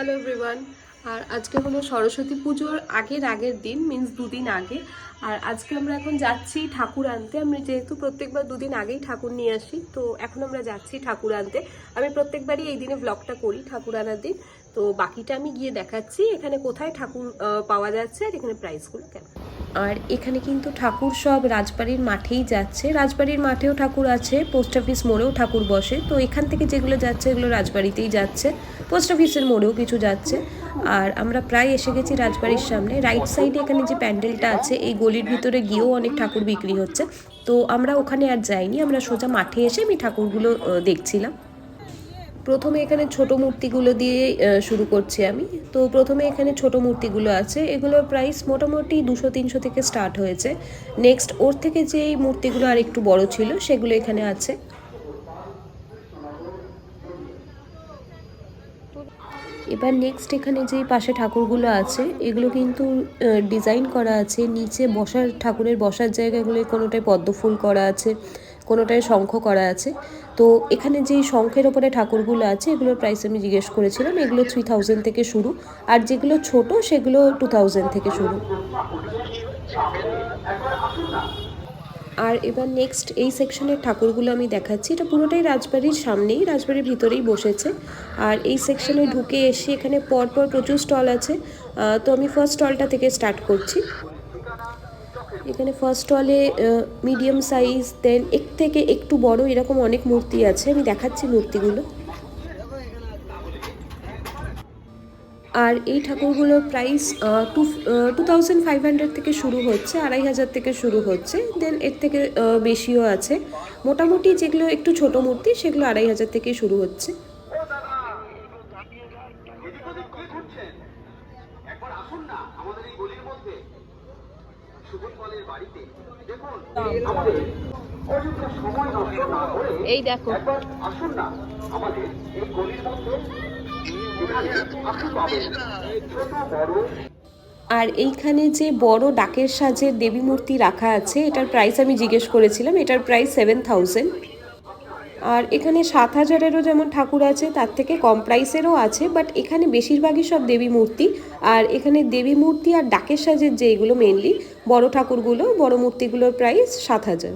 Hello everyone আর আজকে হলো সরস্বতী পুজোর আগের আগের দিন মিন্স দুদিন আগে। আর আজকে আমরা এখন যাচ্ছি ঠাকুর আনতে। আমি যেহেতু প্রত্যেকবার দুদিন আগেই ঠাকুর নিয়ে আসি, তো এখন আমরা যাচ্ছি ঠাকুর আনতে। আমি প্রত্যেকবারই এই দিনে ব্লগটা করি, ঠাকুর আনার দিন। তো বাকিটা আমি গিয়ে দেখাচ্ছি। এখানে কোথায় ঠাকুর পাওয়া যাচ্ছে আর এখানে প্রাইসগুলো কেন আর এখানে কিন্তু ঠাকুর সব রাজবাড়ির মাঠেই যাচ্ছে। রাজবাড়ির মাঠেও ঠাকুর আছে পোস্ট অফিস মোড়েও ঠাকুর বসে। তো এখান থেকে যেগুলো যাচ্ছে এগুলো রাজবাড়িতেই যাচ্ছে। পোস্ট অফিসের মোড়েও কিছু যাচ্ছে। আর আমরা প্রায় এসে গেছি রাজবাড়ির সামনে। রাইট সাইডে এখানে যে প্যান্ডেলটা আছে, এই গলির ভিতরে গিয়েও অনেক ঠাকুর বিক্রি হচ্ছে। তো আমরা ওখানে আর যাইনি। আমরা সোজা মাঠে এসে আমি ঠাকুরগুলো দেখছিলাম। প্রথমে এখানে ছোট মূর্তিগুলো দিয়ে শুরু করছি আমি। তো প্রথমে এখানে ছোট মূর্তিগুলো আছে। এগুলোর প্রাইস মোটামুটি দুশো, তিনশো থেকে স্টার্ট হয়েছে। নেক্সট ওর থেকে যে মূর্তিগুলো আর একটু বড় ছিল, সেগুলো এখানে আছে। এবার নেক্সট এখানে যে পাশে ঠাকুরগুলো আছে, এগুলো কিন্তু ডিজাইন করা আছে। নিচে বসার, ঠাকুরের বসার জায়গাগুলো কোনোটায় পদ্ম ফুল করা আছে। কোনোটায় শঙ্খ করা আছে। তো এখানে যেই শঙ্খের ওপরে ঠাকুরগুলো আছে, এগুলোর প্রাইস আমি জিজ্ঞেস করেছিলাম। এগুলো থ্রি থাউজেন্ড থেকে শুরু। আর যেগুলো ছোট, সেগুলো টু থাউজেন্ড থেকে শুরু। আর এবার নেক্সট এই সেকশনের ঠাকুরগুলো আমি দেখাচ্ছি। এটা পুরোটাই রাজবাড়ির সামনেই, রাজবাড়ির ভিতরেই বসেছে। আর এই সেকশনে ঢুকে এসে এখানে পরপর প্রচুর স্টল আছে। তো আমি ফার্স্ট স্টলটা থেকে স্টার্ট করছি। এখানে ফার্স্ট স্টলে মিডিয়াম সাইজ দেন এক থেকে একটু বড় এরকম অনেক মূর্তি আছে। আমি দেখাচ্ছি মূর্তিগুলো। আর এই ঠাকুরগুলোর price two two thousand five hundred থেকে শুরু হচ্ছে, আড়াই হাজার থেকে শুরু হচ্ছে। দেন এর থেকে বেশিও আছে। মোটামুটি যেগুলো একটু ছোট মূর্তি, সেগুলো আড়াই হাজার থেকে শুরু হচ্ছে একবার আসুন না আমাদের এই গলির মধ্যে সুবোধ পালের বাড়িতে দেখুন আমাদের অযথা সময় নষ্ট না করে এই দেখো। আসুন না আমাদের আর এইখানে যে বড় ডাকের সাজের দেবী মূর্তি রাখা আছে, এটার প্রাইস আমি জিজ্ঞেস করেছিলাম, এটার প্রাইস সেভেন থাউজেন্ড আর এখানে সাত হাজারেরও যেমন ঠাকুর আছে, তার থেকে কম প্রাইসেরও আছে বাট এখানে বেশিরভাগই সব দেবী মূর্তি। আর এখানে দেবী মূর্তি আর ডাকের সাজের যেইগুলো মেনলি বড় ঠাকুরগুলো, বড় মূর্তিগুলোর প্রাইস সাত হাজার।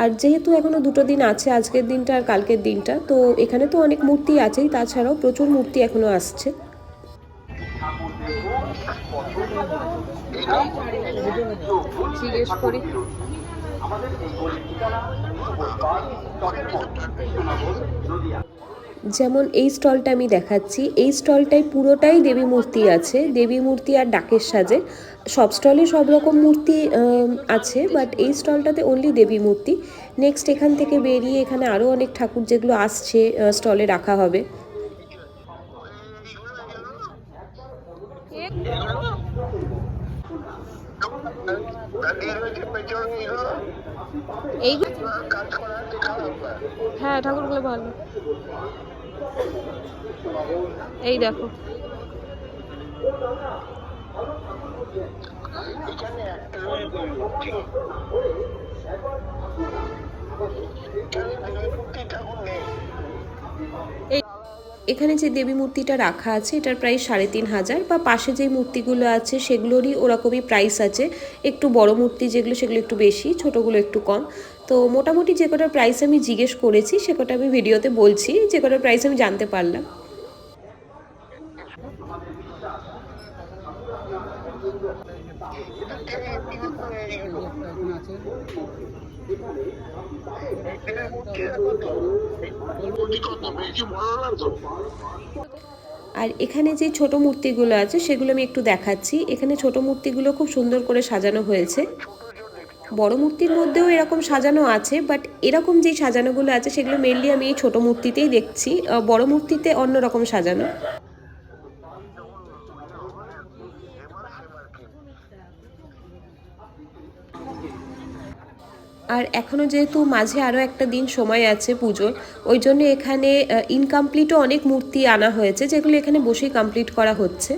আর যেহেতু এখনও দুটো দিন আছে আজকের দিনটা আর কালকের দিনটা তো এখানে তো অনেক মূর্তি আছেই তাছাড়াও প্রচুর মূর্তি এখনও আসছে। জিজ্ঞেস করি। আমাদের এই যেমন এই স্টলটা আমি দেখাচ্ছি, এই স্টলটায় পুরোটাই দেবী মূর্তি আছে। দেবী মূর্তি আর ডাকের সাজে। সব স্টলে সব রকম মূর্তি আছে বাট এই স্টলটাতে অনলি দেবী মূর্তি। নেক্সট এখান থেকে বেরিয়ে এখানে আরও অনেক ঠাকুর যেগুলো আসছে স্টলে রাখা হবে। এই হ্যাঁ ঠাকুরগুলো ভালো। এই দেখো। এই এখানে যে দেবী মূর্তিটা রাখা আছে, এটার প্রায় সাড়ে তিন হাজার বা পাশে যে মূর্তিগুলো আছে সেগুলোরই ওরকমই প্রাইস আছে। একটু বড় মূর্তি যেগুলো, সেগুলো একটু বেশি, ছোটোগুলো একটু কম। তো মোটামুটি যে কটার প্রাইস আমি জিজ্ঞেস করেছি, সে কটা আমি ভিডিওতে বলছি, যে কটার প্রাইস আমি জানতে পারলাম। আর এখানে যে ছোট মূর্তিগুলো আছে, সেগুলো আমি একটু দেখাচ্ছি। এখানে ছোট মূর্তিগুলো খুব সুন্দর করে সাজানো হয়েছে। বড় মূর্তির মধ্যেও এরকম সাজানো আছে বাট এরকম যেই সাজানোগুলো আছে, সেগুলো মেনলি আমি এই ছোট মূর্তিতেই দেখছি। বড় মূর্তিতে অন্য রকম সাজানো। আর এখনও যেহেতু মাঝে আরও একটা দিন সময় আছে পুজোর, ওই জন্য এখানে ইনকমপ্লিটও অনেক মূর্তি আনা হয়েছে, যেগুলো এখানে বসেই কমপ্লিট করা হচ্ছে।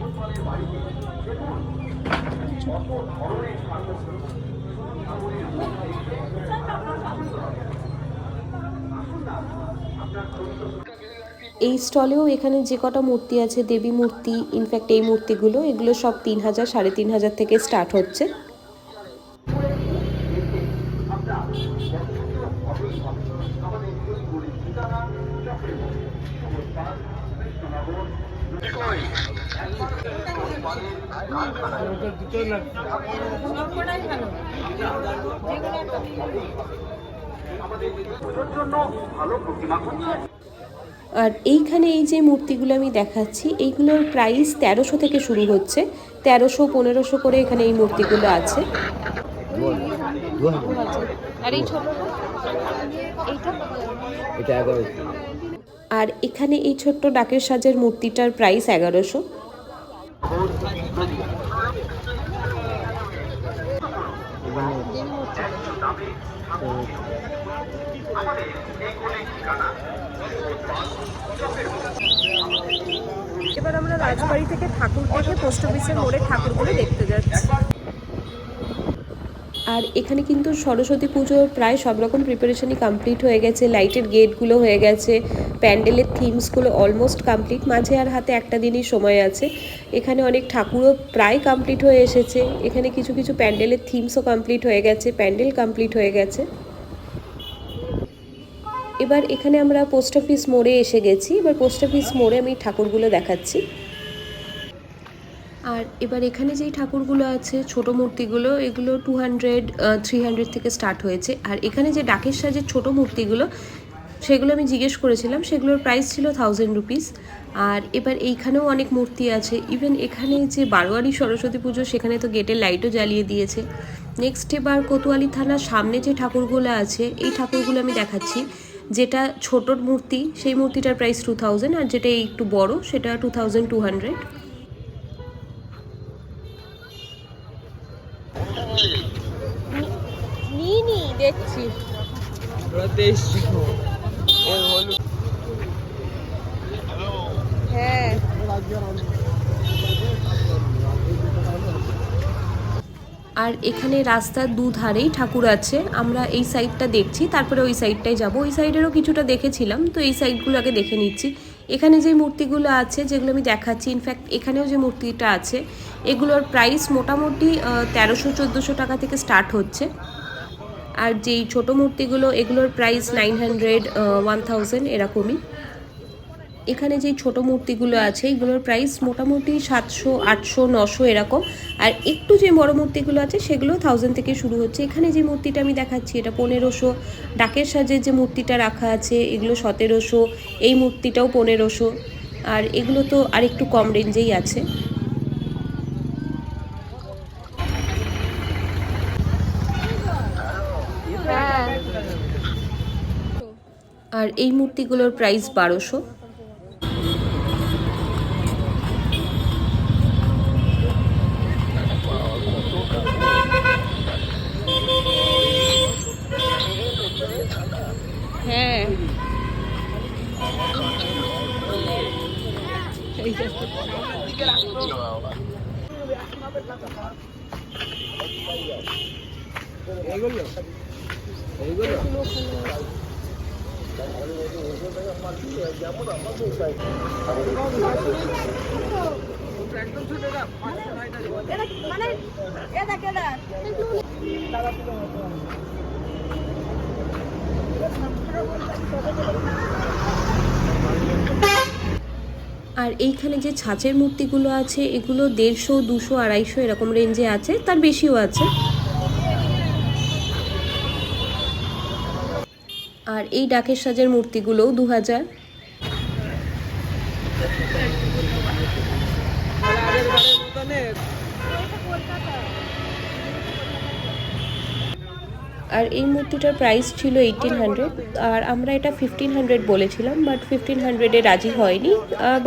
এই স্টলেও এখানে যে কটা মূর্তি আছে দেবী মূর্তি ইনফ্যাক্ট এই মূর্তিগুলো এগুলো সব তিন হাজার সাড়ে তিন হাজার থেকে স্টার্ট হচ্ছে জন্য ভালো প্রতিমা খুঁজছেন আর এইখানে এই যে মূর্তিগুলো আমি দেখাচ্ছি এইগুলোর প্রাইস তেরোশো থেকে শুরু হচ্ছে। তেরোশো পনেরোশো করে এখানে এই মূর্তিগুলো আছে। আর এই এটা আর এখানে এই ছোট্ট ডাকের সাজের মূর্তিটার প্রাইস এগারোশো। এবার আমরা রাজবাড়ি থেকে ঠাকুর দেখে পোস্ট অফিসের মোড়ে ঠাকুরগুলো দেখতে যাচ্ছি। আর এখানে কিন্তু সরস্বতী পুজোর প্রায় সব রকম প্রিপারেশনই কমপ্লিট হয়ে গেছে। লাইটের গেটগুলো হয়ে গেছে। প্যান্ডেলের থিমসগুলো অলমোস্ট কমপ্লিট মাঝে আর হাতে একটা দিনই সময় আছে। এখানে অনেক ঠাকুরও প্রায় কমপ্লিট হয়ে এসেছে। এখানে কিছু কিছু প্যান্ডেলের থিমসও কমপ্লিট হয়ে গেছে। প্যান্ডেল কমপ্লিট হয়ে গেছে। এবার এখানে আমরা পোস্ট অফিস মোড়ে এসে গেছি। এবার পোস্ট অফিস মোড়ে আমি ঠাকুরগুলো দেখাচ্ছি। আর এবার এখানে যেই ঠাকুরগুলো আছে, ছোট মূর্তিগুলো, এগুলো টু হান্ড্রেড থ্রি হান্ড্রেড থেকে স্টার্ট হয়েছে। আর এখানে যে ডাকের সাজের ছোট মূর্তিগুলো, সেগুলো আমি জিজ্ঞেস করেছিলাম, সেগুলোর প্রাইস ছিল থাউজেন্ড রুপিস আর এবার এইখানেও অনেক মূর্তি আছে। ইভেন এখানে যে বারোয়ারি সরস্বতী পুজো, সেখানে তো গেটের লাইটও জ্বালিয়ে দিয়েছে। নেক্সট এবার কোতোয়ালি থানার সামনে যে ঠাকুরগুলো আছে, এই ঠাকুরগুলো আমি দেখাচ্ছি। যেটা ছোটোর মূর্তি, সেই মূর্তিটার প্রাইস টু থাউজেন্ড আর যেটা একটু বড়, সেটা টু থাউজেন্ড টু হান্ড্রেড হ্যাঁ। আর এখানে রাস্তার দুধারেই ঠাকুর আছে। আমরা এই সাইডটা দেখছি তারপরে ওই সাইডটাই যাব। ওই সাইডেরও কিছুটা দেখেছিলাম তো এই সাইডগুলো আগে দেখে নিচ্ছি। এখানে যে মূর্তিগুলো আছে যেগুলো আমি দেখাচ্ছি ইনফ্যাক্ট এখানেও যে মূর্তিটা আছে এগুলোর প্রাইস মোটামুটি তেরোশো চোদ্দোশো টাকা থেকে স্টার্ট হচ্ছে। আর যেই ছোট মূর্তিগুলো, এগুলোর price nine hundred one thousand এরকমই। এখানে যেই ছোট মূর্তিগুলো আছে, এগুলোর প্রাইস মোটামুটি সাতশো, আটশো, নশো এরকম। আর একটু যে বড় মূর্তিগুলো আছে, সেগুলো থাউজেন্ড থেকে শুরু হচ্ছে। এখানে যে মূর্তিটা আমি দেখাচ্ছি, এটা পনেরোশো। ডাকের সাজের যে মূর্তিটা রাখা আছে, এগুলো সতেরোশো। এই মূর্তিটাও পনেরোশো। আর এগুলো তো আর একটু কম রেঞ্জেই আছে। আর এই মূর্তিগুলোর প্রাইস বারোশো। আর এইখানে যে ছাঁচের মূর্তিগুলো আছে, এগুলো দেড়শো, দুশো, আড়াইশো এরকম রেঞ্জে আছে, তার বেশিও আছে। আর এই ডাকের সাজের মূর্তিগুলোও দু হাজার। আর এই মূর্তিটার প্রাইস ছিল এইটিন হান্ড্রেড আর আমরা এটা ফিফটিন হান্ড্রেড বলেছিলাম বাট ফিফটিন হান্ড্রেডে রাজি হয়নি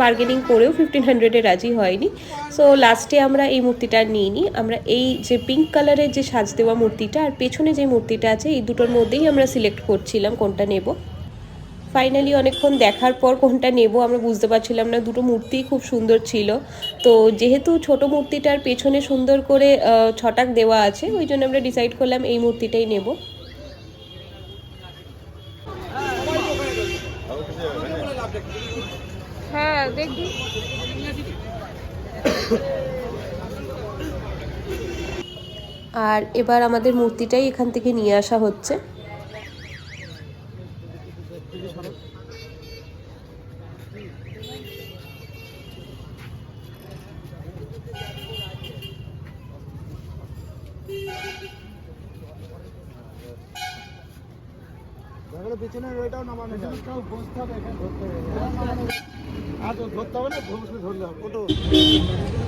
বার্গেনিং করেও ফিফটিন হান্ড্রেডে রাজি হয়নি। সো লাস্টে আমরা এই মূর্তিটা নিয়ে নিই আমরা এই যে পিঙ্ক কালারের যে সাজ দেওয়া মূর্তিটা আর পেছনে যে মূর্তিটা আছে, এই দুটোর মধ্যেই আমরা সিলেক্ট করছিলাম কোনটা নেব। ফাইনালি অনেকক্ষণ দেখার পর কোনটা নেব আমরা বুঝতে পারছিলাম না। দুটো মূর্তিই খুব সুন্দর ছিল। তো যেহেতু ছোট মূর্তিটার পেছনে সুন্দর করে ছটাক দেওয়া আছে ওই জন্য আমরা ডিসাইড করলাম এই মূর্তিটাই নেব। হ্যাঁ আর এবার আমাদের মূর্তিটাই এখান থেকে নিয়ে আসা হচ্ছে।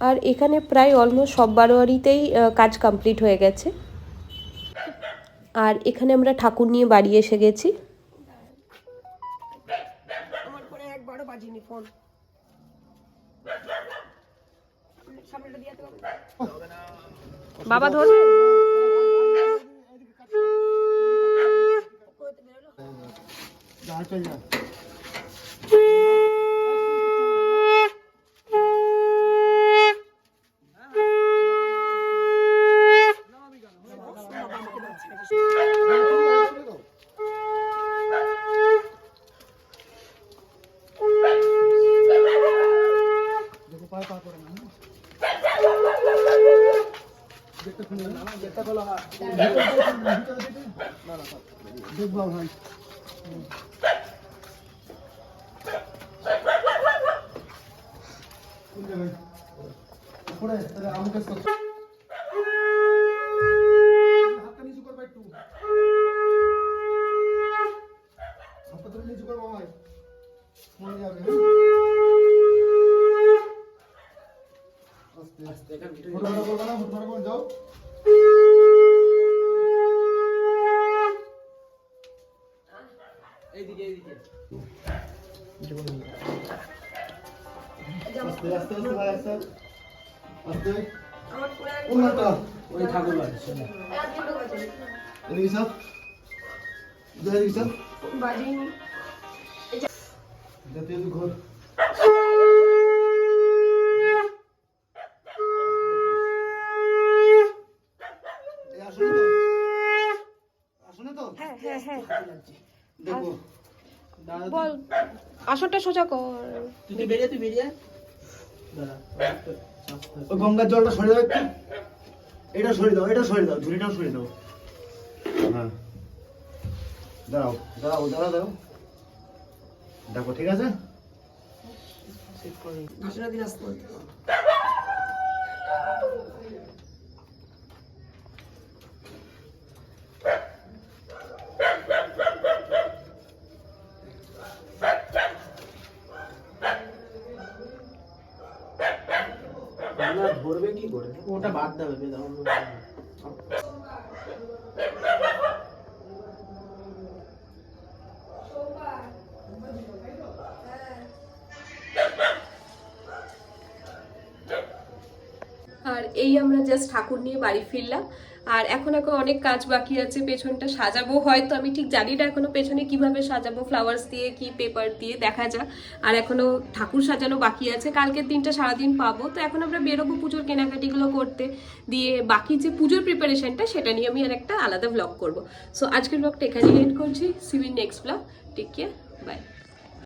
আর এখানে প্রায় অলমোস্ট সব বারোয়ারিতেই কাজ কমপ্লিট হয়ে গেছে। আর এখানে আমরা ঠাকুর নিয়ে বাড়ি এসে গেছি। বাবা ধরবে যা চল যা দেখো পায়ে পা পড়ে না গেটটা খুলে না গেটটা খোলা হয় দেখব ভাই কোনটা ভাই উপরে তাহলে আমাকে সব হাতটা নিচু করবে একটু। হাতটা তুমি নিচু করব ভাই যাবে হ্যাঁ? আস্তে। আস্তে হুটহাটা করবে না হুটহাটা করে যাও। এইদিকে এইদিকে। আস্তে আস্তে আস্তে। আস্তে। হাতটা ওই ঠাকুর বাড়ি এদিকে সব। এদিকে সব। ঘর। তো। হ্যাঁ হ্যাঁ হ্যাঁ। দেখো। বল। আসনটা সোজা কর। তুই বেরিয়ে তুই বেরিয়ে দাঁড়া ওই গঙ্গার জলটা সরে দাও একটু। এটা সরে দাও এটা সরে দাও ঝুড়িটাও সরে দাও। হ্যাঁ। দাঁড়াও দাঁড়াও দাঁড়া দাও দেখো ঠিক আছে ঘাসনা দিন আসতে ধরবে কি করে ওটা বাদ দেবে বেদাম আর এই আমরা জাস্ট ঠাকুর নিয়ে বাড়ি ফিরলাম। আর এখন এখন অনেক কাজ বাকি আছে, পেছনটা সাজাবো। হয়তো আমি ঠিক জানি না এখনও পেছনে কীভাবে সাজাবো ফ্লাওয়ার্স দিয়ে কি পেপার দিয়ে দেখা যাক। আর এখনও ঠাকুর সাজানো বাকি আছে। কালকের দিনটা সারাদিন পাবো। তো এখন আমরা বেরোবো পুজোর কেনাকাটিগুলো করতে। দিয়ে বাকি যে পুজোর প্রিপারেশনটা সেটা নিয়ে আমি আর একটা আলাদা ব্লগ করব। সো আজকের ব্লগটা এখানেই এন্ড করছি। সিভির next blog take care bye